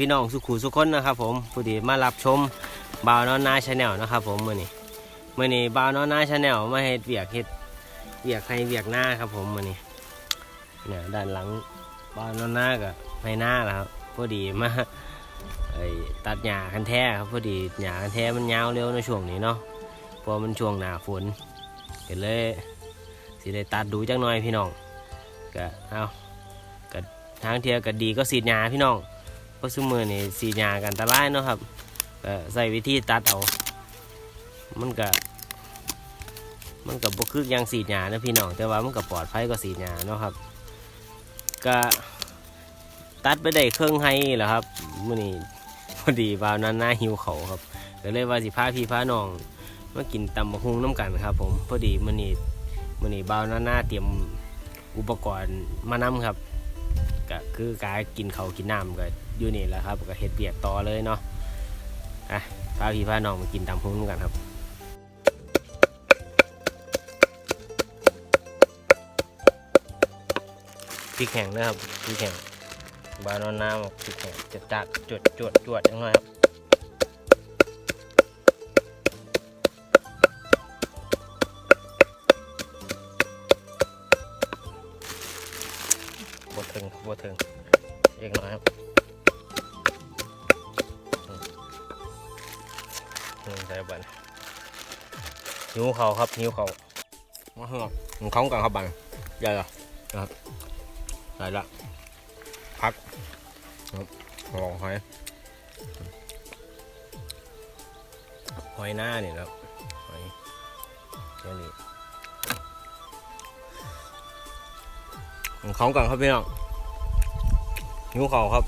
พี่น้องสุขูสุขคนนะครับผมผู้ดีมารับชมบ่าวนอนนาชาแนลนะครับผมมื่อนี้มื่อนี้บ่าวนอนนาชาแนลมาเฮ็ดเวียกเฮ็ดเวียกให้เวียกหน้าครับผมมื่อนี้เนี่ยด้านหลังบ่าวนอนนากับให้หน้าแหละครับพอดีมาไอตัดหญ้ากันแท้ครับพอดีหญ้ากันแท้มันยาวเร็วในช่วงนี้เนาะพราะมันช่วงหน้าฝนก็นเลยสิได้ตัดดูจักหน่อยพี่น้องก็เอาก็ทางเทียก็ดีก็สีดหญ้าพี่น้อง ราะซุมือนี่สีหยากันตรายเนาะครับใส่วิธีตัดเอา มันก็มันก็บ่คือยังสีหยานะพี่น้องแต่ว่ามันก็ปลอดภัยกว่าสีหยาเนาะครับก็ตัดไปได้เครื่องให้แหล้วครับมื้อนี้พอดีบ่าวนั้นหน้าหิวเขาครับก็เลยว่าสิพาพี่พาน้องมากินตำบักฮุงน้ำกันครับ ผมพอดีมื้อนี้มื้อนี้บ่าวนั้นหน้าเตรียมอุปกรณ์มานํครับก็คือการกินเขากินน้ำก็ อยู่นี่แหละครับก็เฮ็ดเบียกต่อเลยเนาะอะพาพี่พาน้องมากินตำพุงกันครับพริกแห้งนะครับพริกแห้งบานอนน้ำออกพริกแห้งจะจัดจวดจวดจวดจังหน่อยครับบดถึงบดถึงเอกหน่อยครับ อืมใส่บันหิวเขาครับหิวเขามาเหรอมันคล้องกันครับบันใหญ่เหรอนะครับใส่ละพักครับหอหอยหอยหน้านี่นะครับหอยแค่นี้มันคล้องกันครับพี่น้องหิวเขาวครับ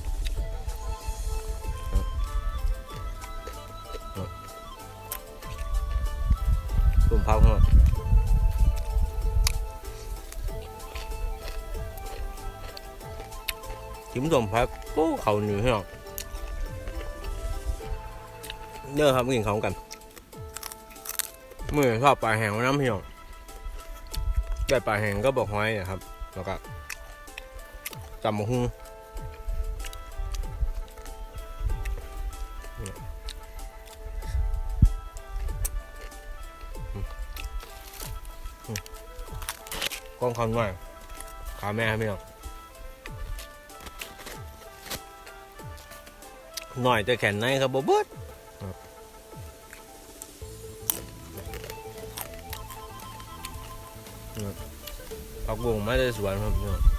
พักครับจิ้มสมพักโอ้เขาหนีพี่น้องเด้อครับกินเขากันมือชอบปลาแห้งน้ำพี่น้องได้ปลาแห้งก็บอกหอยนะครับ แล้วก็จำมะฮุ่ง องคำหน่อยขาแม่ไม่หรอกหน่อยแต่แขนในครับบ๊บดผักบุ้งไม่ได้สวนครับพี่น้อง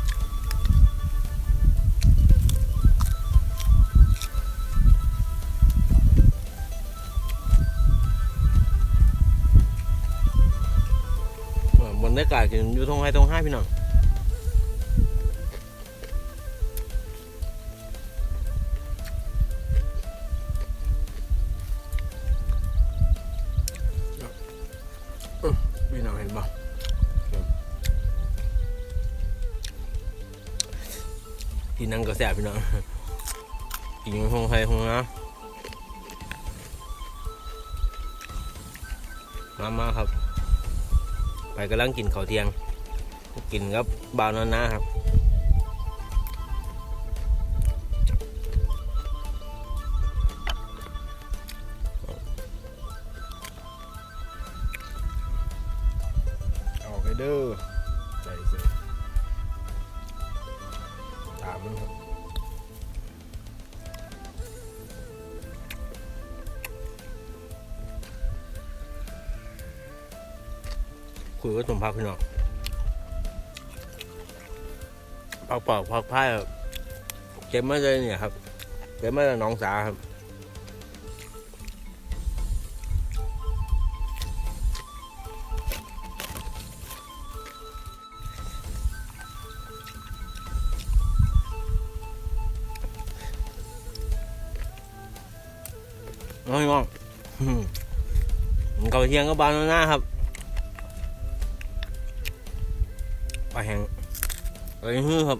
บรรยากาศกินอยู่ทงไห้ทงห้าพี่น้องอื้อพี่น้องเห็นปะกินนั่งก็แสบพี่น้องกินอยู่ทงไห้ทงนะมามาครับ ไปกำลังกินข้าวเที่ยง กินกับบาวนอนนาครับ คุยกับสมพักพี่น้องพักเปล่าพักผ้าเก็บมาเลยเนี่ยครับเก็บมาจากน้องสาครับน้องน้องเขาเทียงก็บานหน้าครับ ไปฮื้อครับ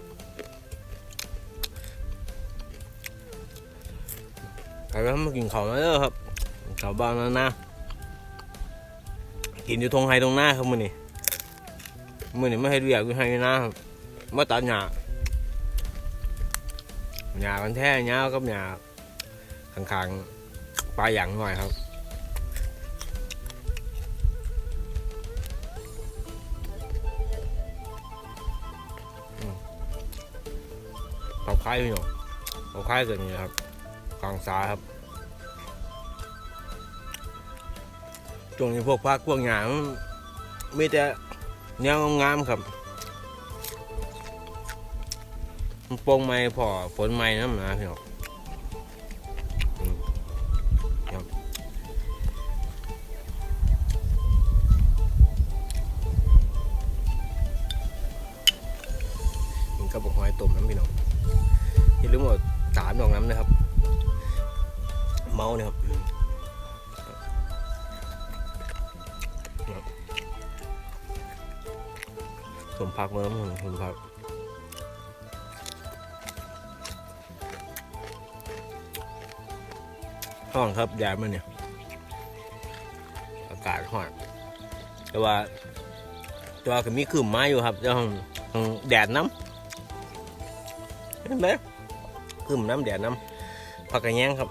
ใครไปมากินข้าวมาเด้อครับข้าวบ้านหน้ากินอยู่ตรงไฮตรงหน้าครับมือนี่มือนี่ไม่ให้เรียกอยู่ไฮหน้าครับมาตัดหญ้าหญ้ากันแท้หญ้ากับหญ้าข้างๆปลาอย่างหน่อยครับ คล้ายพี่หนูเขาคล้ายกันนี่ครับกองซ้ายครับช่วงนี้พวกพักพวกหยางมีแต่เนี้ยงามครับโปร่งไม้พอฝนไม้น้ำนะพี่หนูอืมครับมันก็บอกหอยต้มน้ำพี่นูอง ย่าลืมว่าสามดอกน้ำนะครับ เมาเนี่ยครับอืมครับสมพักเมื่อน้ำผมสมพักห้องครับแดดมันเนี่ย อากาศห้อนแต่ว่าแตัวาก็มีคืมไม้อยู่ครับแต่ห้องห้องแดดน้ำ เห็นไหมขึ้นน้ำแดดน้ำผักกระแยงครับ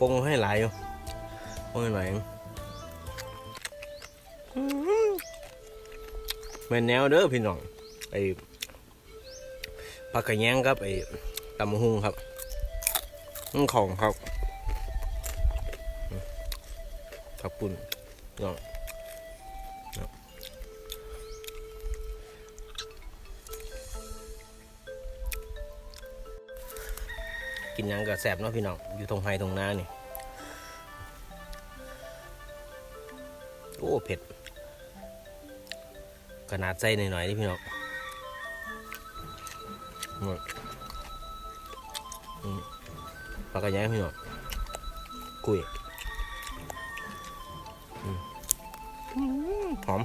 ปงให้หลายอยู่ปงให้หลายอยู่อื้อหือแม่นแนวเด้อพี่น้องไอ้ผักกระแยงครับไอ้ตำหุงครับนั่นของครับขับปุ่นน้อง กินยังก็แสบเนาะพี่น้อง อยู่ตรงไฮตรงนานี่ โอ้เผ็ด ขนาดใส่หน่อยๆนี่พี่น้องปลากระยังพี่น้องกุยหอม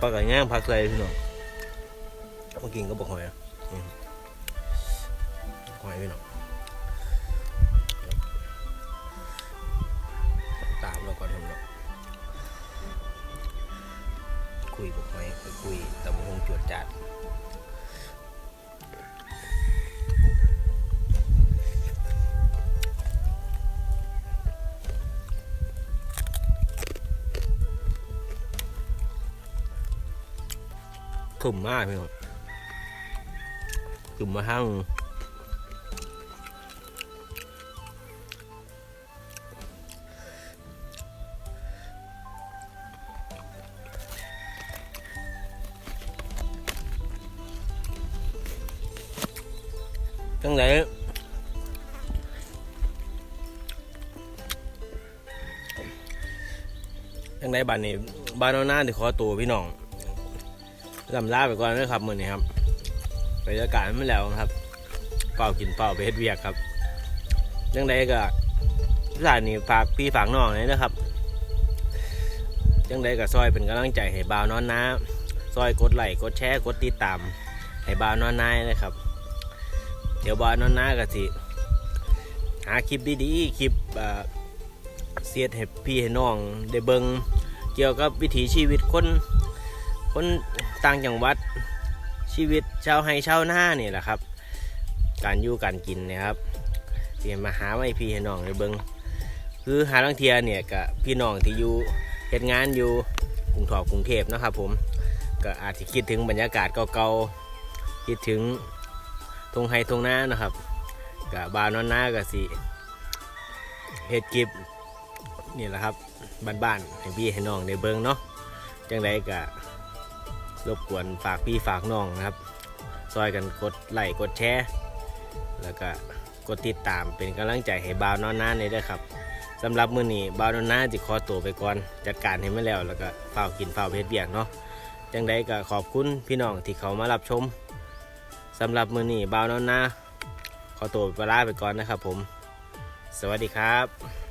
ปลากระยังผักใส่พี่น้องมากินก็บอกหอยอะ หอยพี่น้องตามเราก่อนทำเนาะคุยบอกหอยไปคุยตำบงจวดจัดขึมมากพี่น้องขึมมาทั้ง จังไหนบ้านนี้บ้านเอาหน้าที่ขอตัวพี่น้องลำลาไปก่อนนะครับมือนี้ครับบรรยากาศไม่แล้วครับเป่ากินเป่าไปเฮ็ดเวียกครับยังไดก็สถานีฝากพี่ฝากน้องเลยนะครับยังไดก็ซอยเป็นกำลังใจให้บ่าวนอนน้าซอยกดไลค์กดแชร์กดติดตามให้บ่าวนอนน้านะครับ เดี๋ยวบ่าวนอนนาก็สิหาคลิปดีๆคลิป เอ่อเสียดให้พี่ให้น้องได้เบิงเกี่ยวกับวิถีชีวิตคนคนต่างจังหวัดชีวิตชาวไร่ชาวนานี่แหละครับ การอยู่การกินเนะครับเตรียมมาหาไว้พี่ให้น้องในเบิงคือหาลังเทียเนี่ยกับพี่น้องที่อยู่เหตุงานอยู่กรุงทอกรุงเทพนะครับผมก็อาจจะคิดถึงบรรยากาศเก่าๆคิดถึงทงไฮทงนานะครับกับบาวนอนน้ากับสิเฮ็ดกิบ นี่แหละครับบ้านๆให้พี่ให้น้องในเบิงเนาะจังไดก็รบกวนฝากพี่ฝากน้องนะครับ ซอยกันกดไลค์กดแชร์แล้วก็กดติดตามเป็นกำลังใจให้บ่าวนอนน้าในด้วยครับสำหรับมื้อนี้บ่าวนอนน้าจะขอตัวไปก่อนจัดการให้มาแล้ว แล้วก็เฝ้ากินเฝ้าเพชรเบียกเนาะจังใดก็ขอบคุณพี่น้องที่เขามารับชมสำหรับมื้อนี้บ่าวนอนน้าขอตัวไปลาไปก่อนนะครับผม สวัสดีครับ